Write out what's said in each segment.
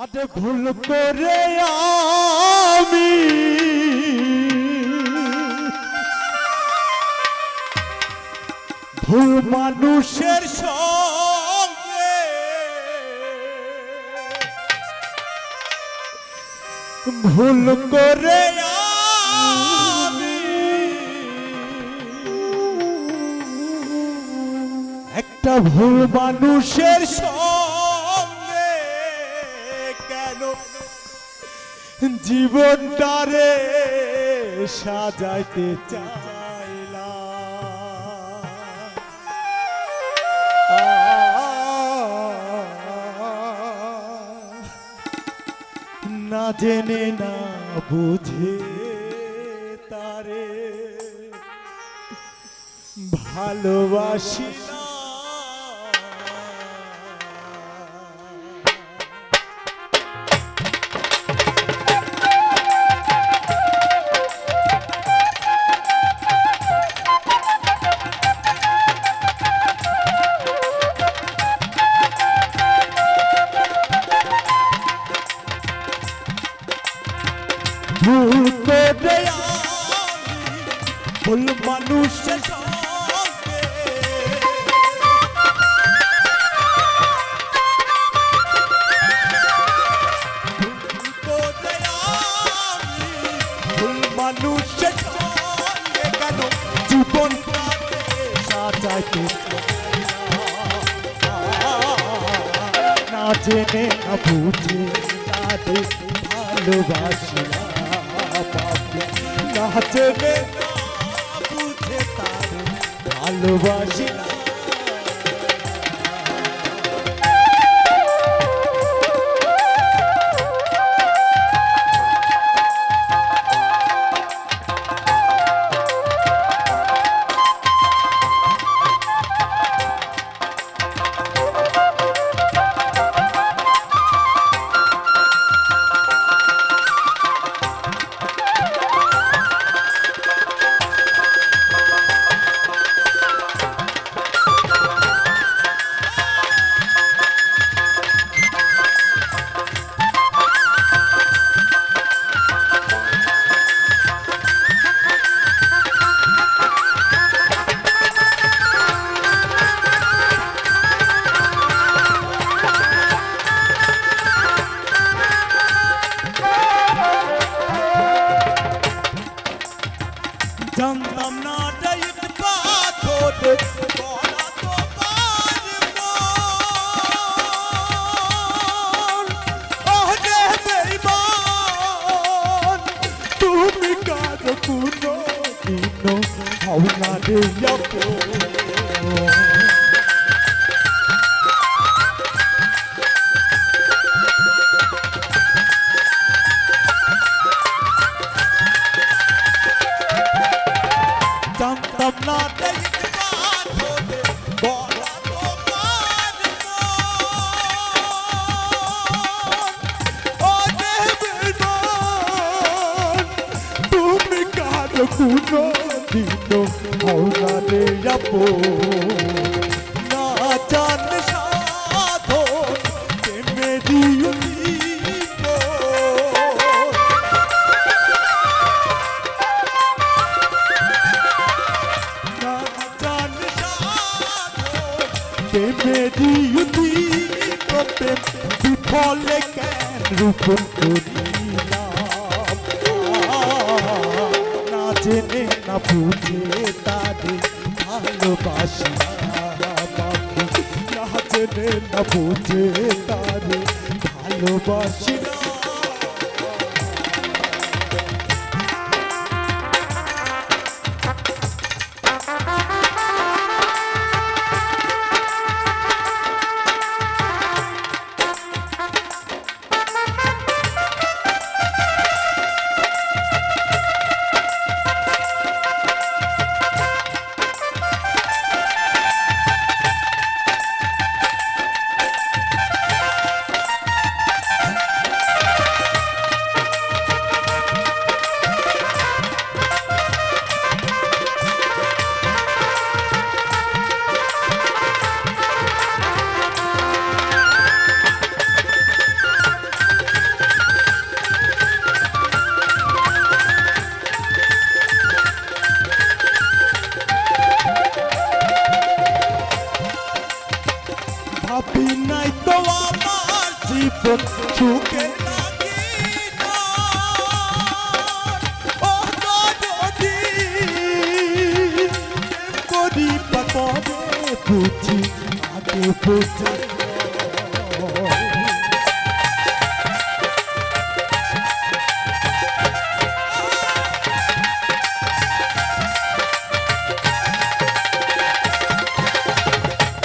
আরে ভুল করে আমি। ভুল মানুষের সঙ্গে ভুল করে আমি। একটা ভুল মানুষের সঙ্গে জীবনটারে সাজাইতে না জেনে না বুঝে তারে ভালোবাসি জেনে না বুঝে তাদের ভালোবাসি না পাপি। না জেনে না বুঝে তাদের ভালোবাসি কার কোনো দিন হও না রে জানতাম না দেখতে পাথরে গলা কোনো দিন হওয়ারে যাব। না জান সাধন প্রেমে দিও দিব বিফলে কেন রূপন করিলাম জেনে না বুঝে তারে ভালোবাসি না জেনে না বুঝে তারে ভালোবাসি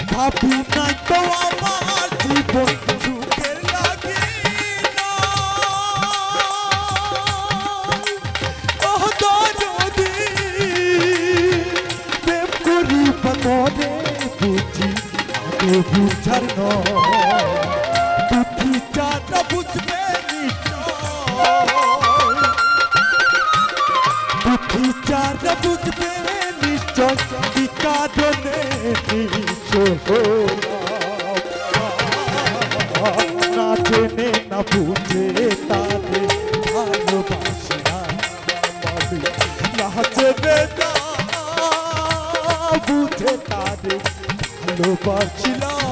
ভাবি নাই তো আমার আগে বুঝার বুদ্ধি চাটা বুঝবে বুদ্ধি চাটা বুঝবে নিশ্চয় কারণে না জেনে না বুঝে তারে ভালোবাসি না পাবি। না বুঝে তারে ভালোবাসি না সাজাইতে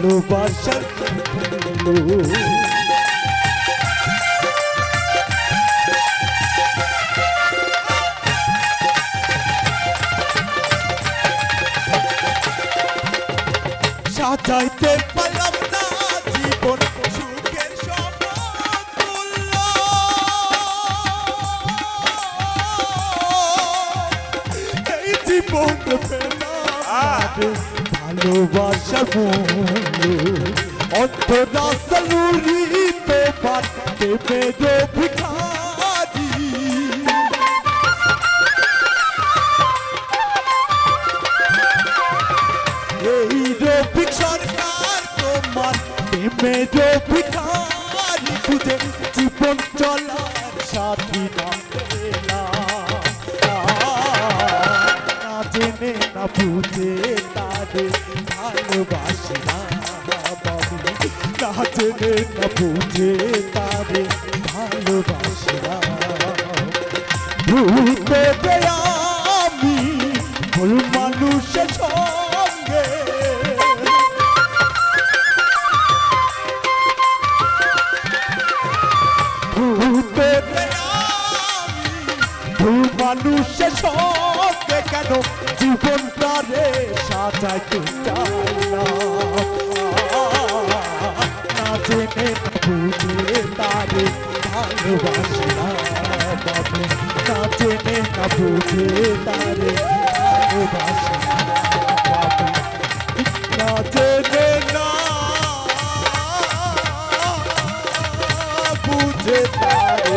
ভালোবাসার। সাজাইতে পারলাম ভালোবাসার মূল্য অন্তরাসলুরি তোমার দেবের ভিখারি এই রফিক সরকার তোমার প্রেমের ভিখারি খুঁজে। জীবন চলার সাথী মানুষের সঙ্গে কেন জীবনটারে সাজাইতে চাই না? জেনে তারে ভালোবাসি বাবু না জেনে না তারে বাবু না জেনে না বুঝে তারে